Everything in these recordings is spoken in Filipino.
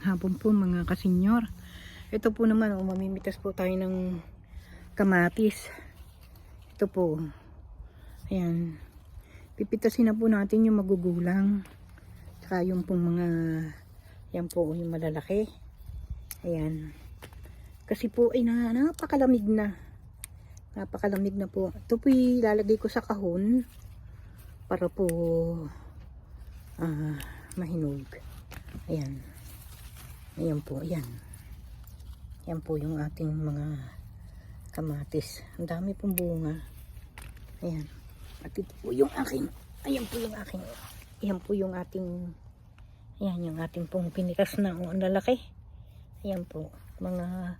Hapon po mga kasenyor. Ito po naman, oh, mamimitas po tayo ng kamatis. Ito po. Ayan. Pipitasin na po natin yung magugulang. Saka yung pong mga, yan po, yung malalaki. Ayan. Kasi po ay na, napakalamig na. Napakalamig na po. Ito po ilalagay ko sa kahon para po ah, mahinog. Ayan. Ayan po, ayan. Yan po yung ating mga kamatis. Ang dami pong bunga. Ayan. At ito po yung aking, ayan po yung aking, ayan po yung ating, ayan yung ating pong pinikas na, o ang lalaki. Ayan po, mga,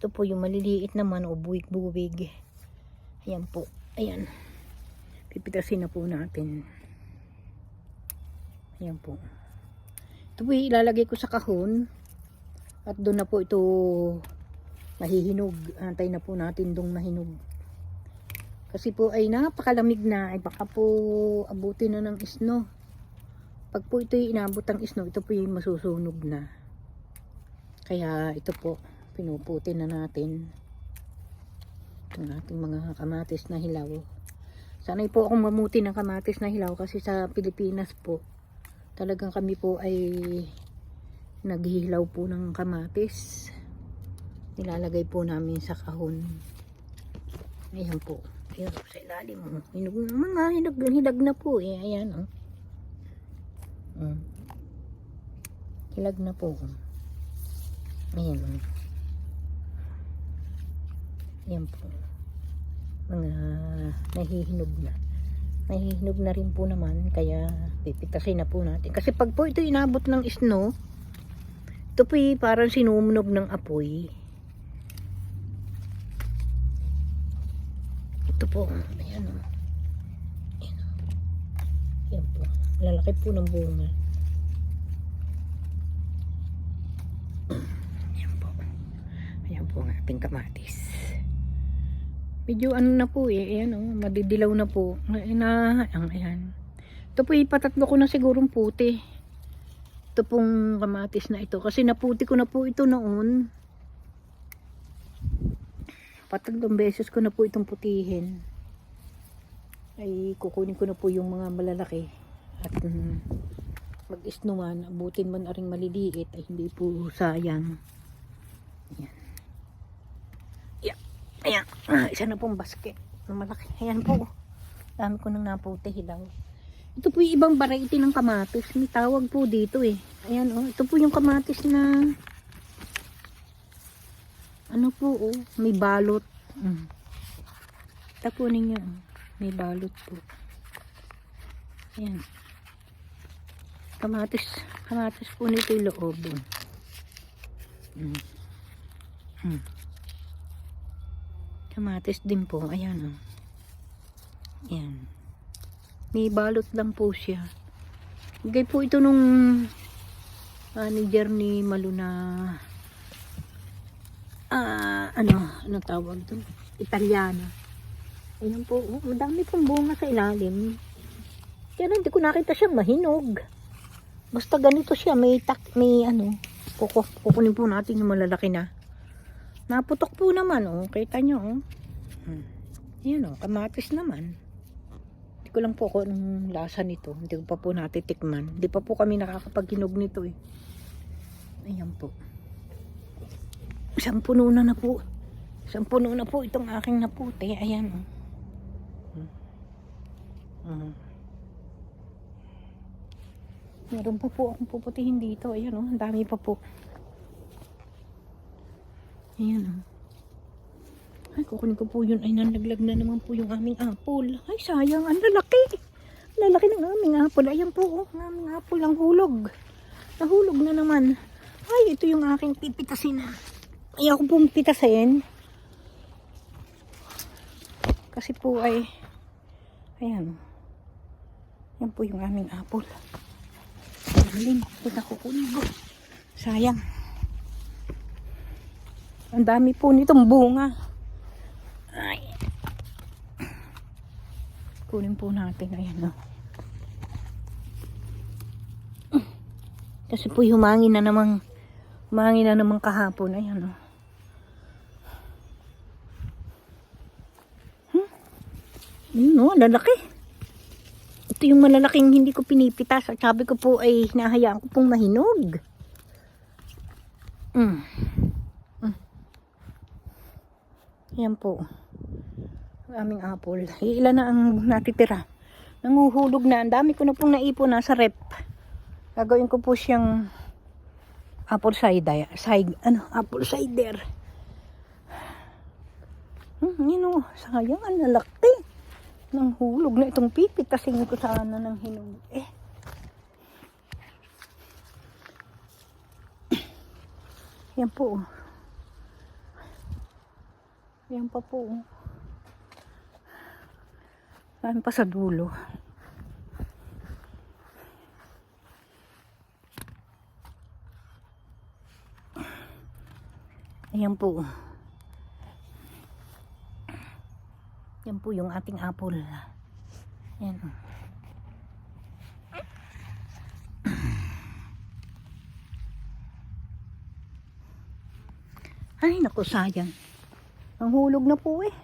ito po yung maliliit naman, o buwig-buwig. Ayan po, ayan. Pipitasin na po natin. Ayan po. Ito po ilalagay ko sa kahon. At doon na po ito mahihinog. Antay na po natin dong mahinog. Kasi po ay napakalamig na. Ay baka po abutin na ng isno. Pag po ito inabot ng isno, ito po yung masusunog na. Kaya ito po, pinuputi na natin. Itong ating mga kamatis na hilaw. Sanay po akong mamuti ng kamatis na hilaw kasi sa Pilipinas po, talagang kami po ay naghihilaw po ng kamatis nilalagay po namin sa kahon ayan po ayan po sa ilalim oh. hinog mga hinog, hilag na po eh ayan oh. Mm. hilag na po ayan oh. ayan po mga nahihinog na nahihinog na rin po naman kaya pipitasin na po natin kasi pag po ito inabot ng snow ito po eh, parang sinumunog ng apoy ito po ayan o ayan, o. ayan po lalaki po ng bunga ayan po ayan po ang ating kamatis medyo ano na po eh, ayan o, madidilaw na po. Na, ang, ayan. Ito po ipatatlo ko na sigurong puti. Ito pong kamatis na ito. Kasi naputi ko na po ito noon. Patatlong beses ko na po itong putihin. Ay kukunin ko na po yung mga malalaki. At mm, mag-isno man, abutin man aring maliliit ay hindi po sayang. Ayan. Ayan, ah, isa na pong basket na malaki. Ayan po. Dami ko nang naputi hilaw. Ito po yung ibang variety ng kamatis. May tawag po dito eh. Ayan oh, ito po yung kamatis na ano po oh, may balot. Mm. Tapo ninyo. oh. May balot po. Ayan. Kamatis. Kamatis po nito yung loob. oh. Mm. Mm. Kamatis din po. Ayan. Oh. Ayan. May balot lang po siya. Bigay po ito nung manager ni Malu na ah, ano, anong tawag doon? Italiana. Ayan po. Oh, madami pong bunga sa ilalim. Kaya hindi ko nakita siya mahinog. Basta ganito siya. May tak, may ano. Kuku, kukunin po natin yung malalaki na. Naputok po naman, oh. Kita nyo, oh. Hmm. Yan, oh. Kamatis naman. Hindi ko lang po kung anong lasa nito. Hindi ko pa po natitikman. Hindi pa po kami nakakapaghinog nito, eh. Ayan po. Isang puno na na po. Isang puno na po itong aking naputi. Ayan, oh. Hmm. Meron pa po akong puputihin dito. Ayan, oh. Ang dami pa po. Ayan o. Ay, kukunin ko po yun. Ay, nalaglag na naman po yung aming apple. Ay, sayang. Ang lalaki. Lalaki ng aming apple. Ayan po, oh. Ang aming apple ang hulog. Nahulog na naman. Ay, ito yung aking pipitasin na. Ayaw ko pong pitasin. Kasi po ay, ayan. Yan po yung aming apple. Galing. Ito kukunin ko. Sayang. Ang dami po nitong bunga. Ay. Kunin po natin. Ayan o. Kasi po humangin na namang, humangin na namang kahapon. Ayan o. Hmm? Yun o, lalaki. Ito yung malalaking hindi ko pinipitas. At sabi ko po ay hinahayaan ko pong mahinog. Mm. Yan po. Aming apple. Ilan na ang natitira. Nanguhulog na. Ang dami ko na pong naipon nasa rep. Gagawin ko po siyang apple cider. Side, ano, apple cider. Hmm, yun o. Sayang, ang lalaki. Nang hulog na itong pipitasin ko sana ng hinog. Eh. Yan po. Oh. Yan pa po. oh. Yan pa sa dulo. Ayan po. Yan po yung ating apple. Yan. Ay, naku, sayang. Ang hulog na po eh.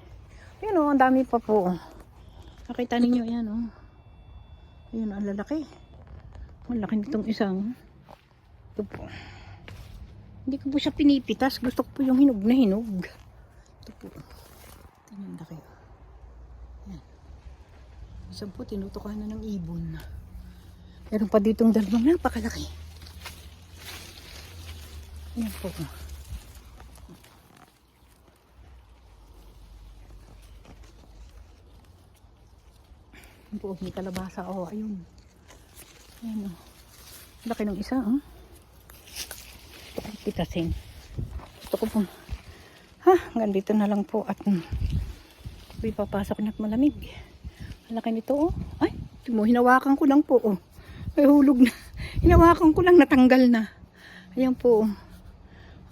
Yan o, ang dami pa po. Nakita ninyo, yan o. Ayun, ang lalaki. Ang laki nitong isang. Ito po. Hindi ko po siya pinipitas. Gusto ko po yung hinog na hinog. Ito po. Tingnan na kayo. Yan. Isang po, tinutukan na ng ibon. Meron pa ditong dalawang napakalaki. Yan po. Yan po, may kalabasa. Oh, ayun. Ayan, oh. Laki ng isa, oh. Pitasin. Gusto ko po. Ha, hanggang dito na lang po. At mm, ako'y papasok na at malamig. Laki nito, oh. Ay, mo, hinawakan ko lang po, oh. Ay, hulog na. Hinawakan ko lang, natanggal na. Ayan po, oh.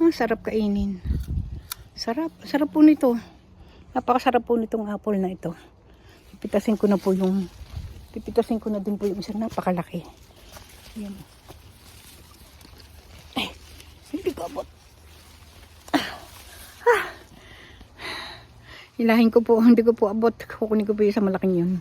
Ah, sarap kainin. Sarap. Sarap po nito. Napakasarap po nitong apple na ito. Pipitasin ko na po yung pipitasin ko na din po yung isang napakalaki. Ayan. Ay, hindi ko abot. Ah. Hilahin ko po, hindi ko po abot. Kukunin ko po yung sa malaking yun.